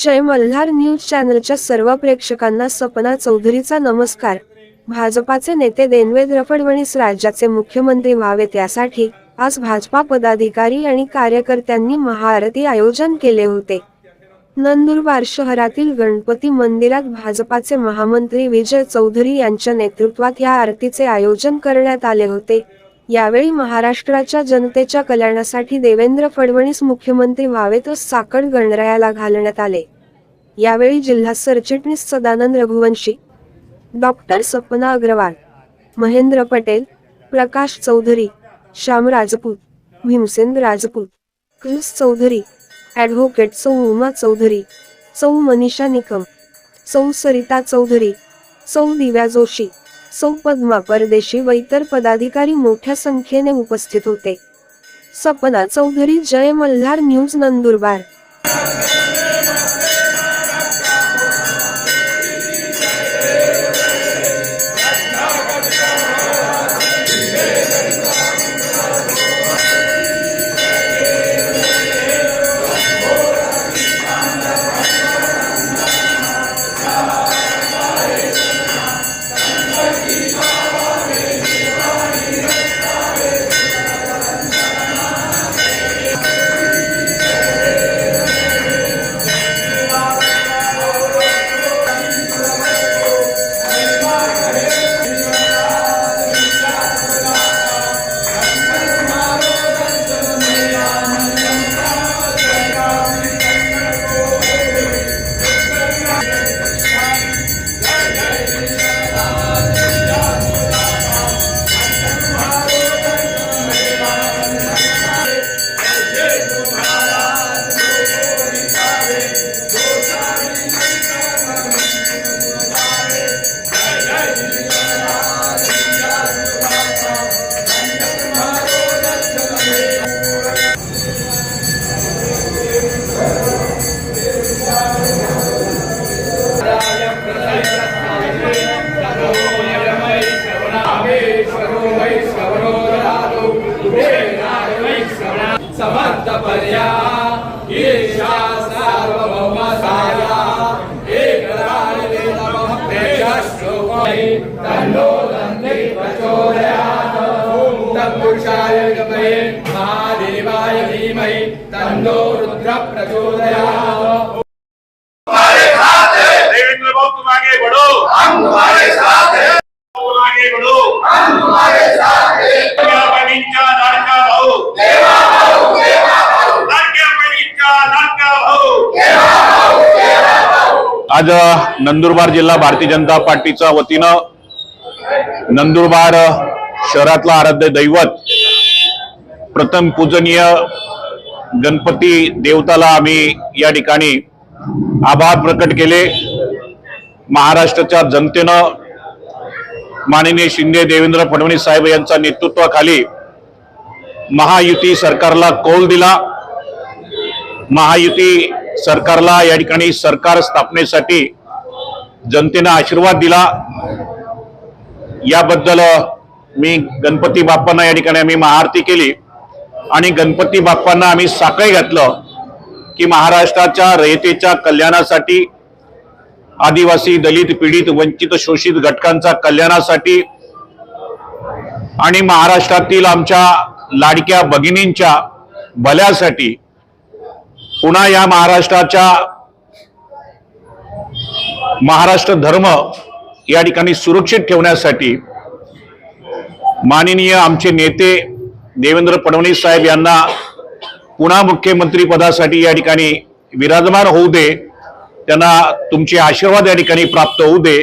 जय Malhar news चॅनलच्या सर्व प्रेक्षकांना सपना चौधरीचा नमस्कार. भाजपाचे नेते देवेंद्र फडणवीस राज्याचे मुख्यमंत्री व्हावेत यासाठी आज भाजपा पदाधिकारी आणि कार्यकर्त्यांनी महाआरती आयोजन केले होते. नंदुरबार शहरातील गणपती मंदिरात भाजपाचे महामंत्री विजय चौधरी यांच्या नेतृत्वात या आरतीचे आयोजन करण्यात आले होते. यावेळी महाराष्ट्राच्या जनतेच्या कल्याणासाठी देवेंद्र फडणवीस मुख्यमंत्री व्हावेतच साकड गणरायाला घालण्यात आले. यावेळी जिल्हा सरचिटणीस Sadanand Raghuvanshi doctor Sapna Agrawal Mahendra Patel Prakash Chaudhari Shyam Rajput Bhimsen Rajput Chris Chaudhari advocate सौ उमा चौधरी सौ मनीषा निकम सौ सरिता चौधरी सौ दिव्या जोशी सौ पद्मा परदेशी व इतर पदाधिकारी मोठ्या संख्येने उपस्थित होते. सपना चौधरी जय मल्हार न्यूज नंदुरबार. समर्थपर्या ईशा सार्वभौमसाया एकराजवेदमप्रेषश्लोकमयि तन्नो दन्ति प्रचोदयात् तत्पुरुषाय विद्महे महादेवाय धीमहि तन्नो रुद्र प्रचोदयात् आज नंदुरबार जिल्हा भारतीय जनता पार्टीच्या वतीनं नंदुरबार शहरातला आराध्य दैवत प्रथम पूजनीय गणपती देवताला आम्ही या ठिकाणी आभार प्रकट केले. महाराष्ट्राच्या जनतेनं माननीय शिंदे देवेंद्र फडणवीस साहेब यांच्या नेतृत्वाखाली महायुती सरकारला कौल दिला. महायुती सरकारला या ठिकाणी सरकार स्थापनेसाठी जनतेनं आशीर्वाद दिला. याबद्दल मी गणपती बाप्पांना या ठिकाणी आम्ही महाआरती केली. आणि गणपती बाप्पांना आम्ही साखळी घातलं की महाराष्ट्राच्या रयतेच्या कल्याणासाठी आदिवासी दलित पीडित वंचित शोषित घटकांच्या कल्याणासाठी आणि महाराष्ट्रातील आमच्या लाडक्या भगिनींच्या भल्यासाठी पुन्हा या महाराष्ट्राच्या महाराष्ट्र धर्म या ठिकाणी सुरक्षित ठेवण्यासाठी माननीय आमचे नेते देवेंद्र फडणवीस साहेब यांना पुन्हा मुख्यमंत्री पदासाठी या ठिकाणी विराजमान होऊ दे त्यांना तुमचे आशीर्वाद या ठिकाणी प्राप्त होऊ दे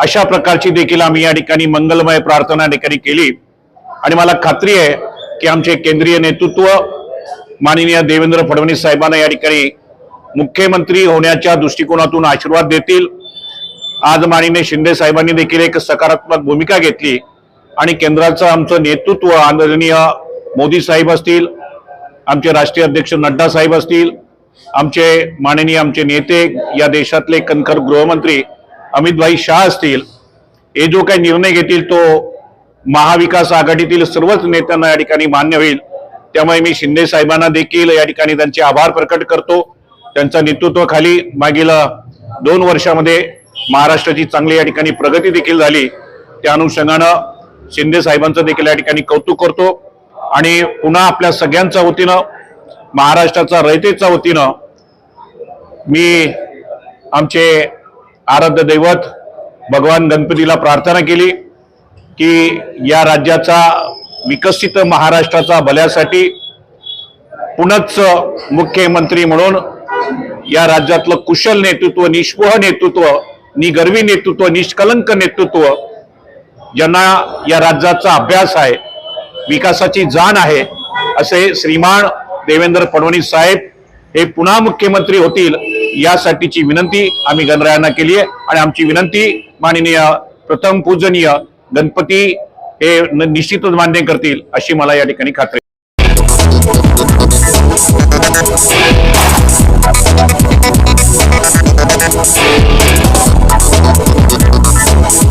अशा प्रकारची देखील आम्ही या ठिकाणी मंगलमय प्रार्थना या ठिकाणी केली. आणि मला खात्री आहे की आमचे केंद्रीय नेतृत्व माननीय देवेंद्र फडणवीस साहेबांना या ठिकाणी मुख्यमंत्री होण्याच्या दृष्टिकोनातून आशीर्वाद देतील. आज माननीय शिंदे साहेबांनी देखील एक सकारात्मक भूमिका घेतली आणि केंद्राचं आमचं नेतृत्व आदरणीय मोदी साहेब असतील आमचे राष्ट्रीय अध्यक्ष नड्डा साहेब असतील आमचे माननीय आमचे नेते या देशातले कणखर गृहमंत्री अमितभाई शाह असतील हे जो काही निर्णय घेतील तो महाविकास आघाडीतील सर्वच नेत्यांना या ठिकाणी मान्य होईल. त्यामुळे मी शिंदे साहेबांना देखील या ठिकाणी त्यांचे आभार प्रकट करतो. त्यांच्या नेतृत्वाखाली मागील दोन वर्षामध्ये महाराष्ट्राची चांगली या ठिकाणी प्रगती देखील झाली. त्या अनुषंगानं शिंदे साहेबांचं देखील या ठिकाणी कौतुक करतो. आणि पुन्हा आपल्या सगळ्यांच्या वतीनं महाराष्ट्राचा रयतेच्या वतीनं मी आमचे आराध्य दैवत भगवान गणपतीला प्रार्थना केली की या राज्याचा विकसित महाराष्ट्राचा भल्यासाठी पुनच मुख्यमंत्री म्हणून या राज्यातलं कुशल नेतृत्व निष्पोह नेतृत्व निगर्वी नेतृत्व निष्कलंक नेतृत्व ज्यांना या राज्याचा अभ्यास आहे विकासाची जाण आहे असे श्रीमान देवेंद्र फडणवीस साहेब हे पुन्हा मुख्यमंत्री होतील यासाठीची विनंती आम्ही गणरायांना केली आहे. आणि आमची विनंती माननीय प्रथम पूजनीय गणपती हे न- निश्चितच मान्य करतील अशी मला या ठिकाणी खात्री